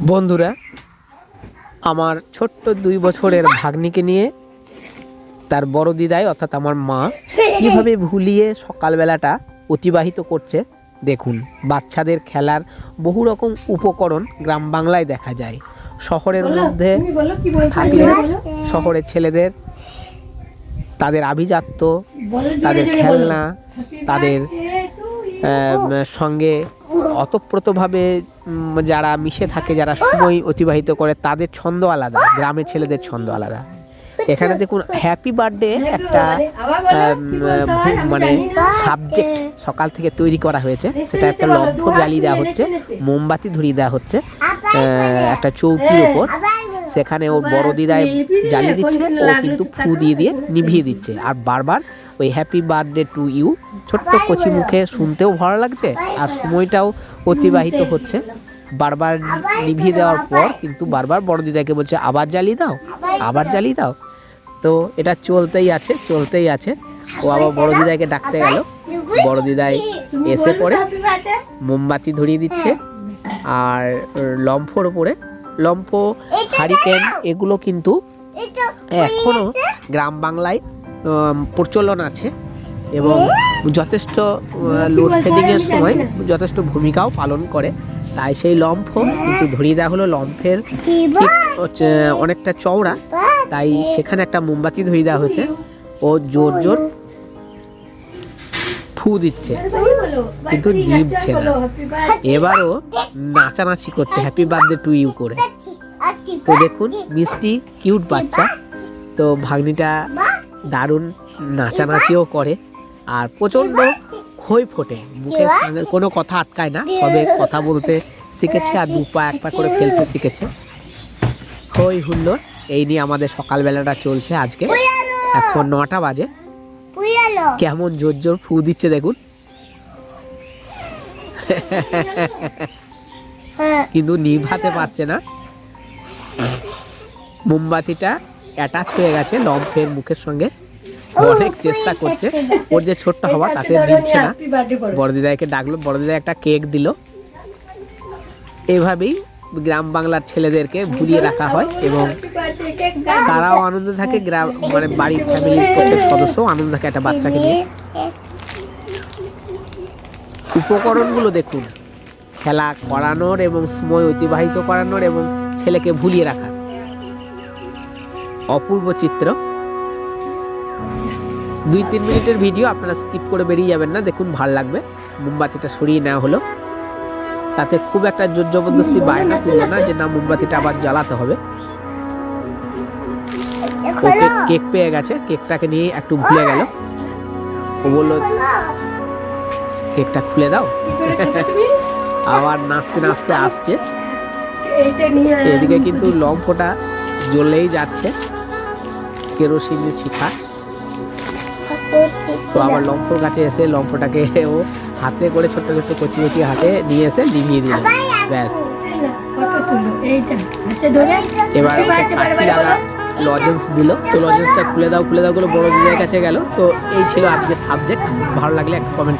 বন্ধুরা আমার ছোট্ট দুই বছরের ভাগ্নিকে নিয়ে তার বড় দিদাই অর্থাৎ আমার মা কীভাবে ভুলিয়ে সকালবেলাটা অতিবাহিত করছে দেখুন। বাচ্চাদের খেলার বহু রকম উপকরণ গ্রাম বাংলায় দেখা যায়। শহরের মধ্যে থাকলে শহরের ছেলেদের তাদের আভিজাত্য তাদের খেলনা তাদের সঙ্গে অতপ্রতভাবে যারা মিশে থাকে, যারা সময় অতিবাহিত করে, তাদের ছন্দ আলাদা, গ্রামের ছেলেদের ছন্দ আলাদা। এখানে দেখুন হ্যাপি বার্থডে একটা মানে সাবজেক্ট সকাল থেকে তৈরি করা হয়েছে। সেটা একটা লম্ফ জ্বালিয়ে দেওয়া হচ্ছে, মোমবাতি ধরিয়ে দেওয়া হচ্ছে একটা চৌকির উপর। সেখানে ওর বড় দিদায় জ্বালিয়ে দিচ্ছে ও কিন্তু ফু দিয়ে দিয়ে নিভিয়ে দিচ্ছে। আর বারবার ওই হ্যাপি বার্থডে টু ইউ ছোট্ট কচি মুখে শুনতেও ভালো লাগছে আর সময়টাও অতিবাহিত হচ্ছে। বারবার নিভিয়ে দেওয়ার পর কিন্তু বারবার বড় দিদাকে বলছে আবার জ্বালিয়ে দাও আবার জ্বালিয়ে দাও। তো এটা চলতেই আছে চলতেই আছে। ও আবার বড় দিদাকে ডাকতে গেল। বড় দিদাই এসে পড়ে মোমবাতি ধরিয়ে দিচ্ছে আর লম্ফর উপরে লম্ফ হারিকেন এগুলো কিন্তু এখনও গ্রাম বাংলায় প্রচলন আছে এবং যথেষ্ট লোডশেডিংয়ের সময় যথেষ্ট ভূমিকাও পালন করে। তাই সেই লম্ফ কিন্তু ধরিয়ে দেওয়া হলো লম্ফের ঠিক হচ্ছে অনেকটা চওড়া। তাই সেখানে একটা মোমবাতি ধরিয়ে দেওয়া হয়েছে। ও জোর জোর ফু দিচ্ছে। কিন্তু নিভছে না। এবারও নাচানাচি করছে হ্যাপি বার্থডে টু ইউ করে। তো দেখুন মিষ্টি কিউট বাচ্চা। তো ভাগ্নিটা দারুণ নাচানাচিও করে। আর প্রচণ্ড খই ফোটে। মুখে কোনো কথা আটকায় না সবে কথা বলতে শিখেছে আর দু পা এক পা করে ফেলতে শিখেছে। খই হুল্লোড় এই নিয়ে আমাদের সকালবেলাটা চলছে আজকে। এখন নটা বাজে। কেমন জোর জোর ফু দিচ্ছে দেখুন। কিন্তু নিভাতে পারছে না। মোমবাতিটা অ্যাটাচ হয়ে গেছে লম্ফের মুখের সঙ্গে। অনেক চেষ্টা করছে। ওর যে ছোট্ট হওয়া তাতে দিচ্ছে না। বড়দিদাকে ডাকলো বড়দিদা একটা কেক দিল। এইভাবেই গ্রাম বাংলার ছেলেদেরকে ভুলিয়ে রাখা হয় এবং তারাও আনন্দ থাকে। গ্রাম মানে বাড়ির ফ্যামিলির প্রত্যেক সদস্য আনন্দ থাকে একটা বাচ্চাকে নিয়ে। উপকরণগুলো দেখুন। খেলা করানোর এবং সময় অতিবাহিত করানোর এবং ছেলেকে ভুলিয়ে রাখার। অপূর্ব চিত্র। দুই তিন মিনিটের ভিডিও আপনারা স্কিপ করে বেরিয়ে যাবেন না। দেখুন, ভালো লাগবে। মোমবাতিটা সরিয়ে নেওয়া হলো। তাতে খুব একটা জোর জবরদস্তি বায়না করল না যে, না, মোমবাতিটা আবার জ্বালাতে হবে। ও কেক- পেয়ে গেছে। কেকটাকে নিয়ে একটু ভুলে গেল। ও বলল কেকটা খুলে দাও। আবার নাচতে নাচতে আসছে। এদিকে কিন্তু লম্ফটা জ্বলেই যাচ্ছে। কেরোসিনের শিখা। তো আবার লম্ফর কাছে এসে লম্ফটাকে ও হাতে করে ছোট্ট ছোট্ট কচি কচি হাতে নিয়ে এসে নিভিয়ে দিল। ব্যাস। এবার লজেন্স দিল। তো লজেন্সটা খুলে দাও খুলে দাও করে বড় দিদির কাছে গেল। তো এই ছিল আজকের সাবজেক্ট ভালো লাগলে একটা কমেন্ট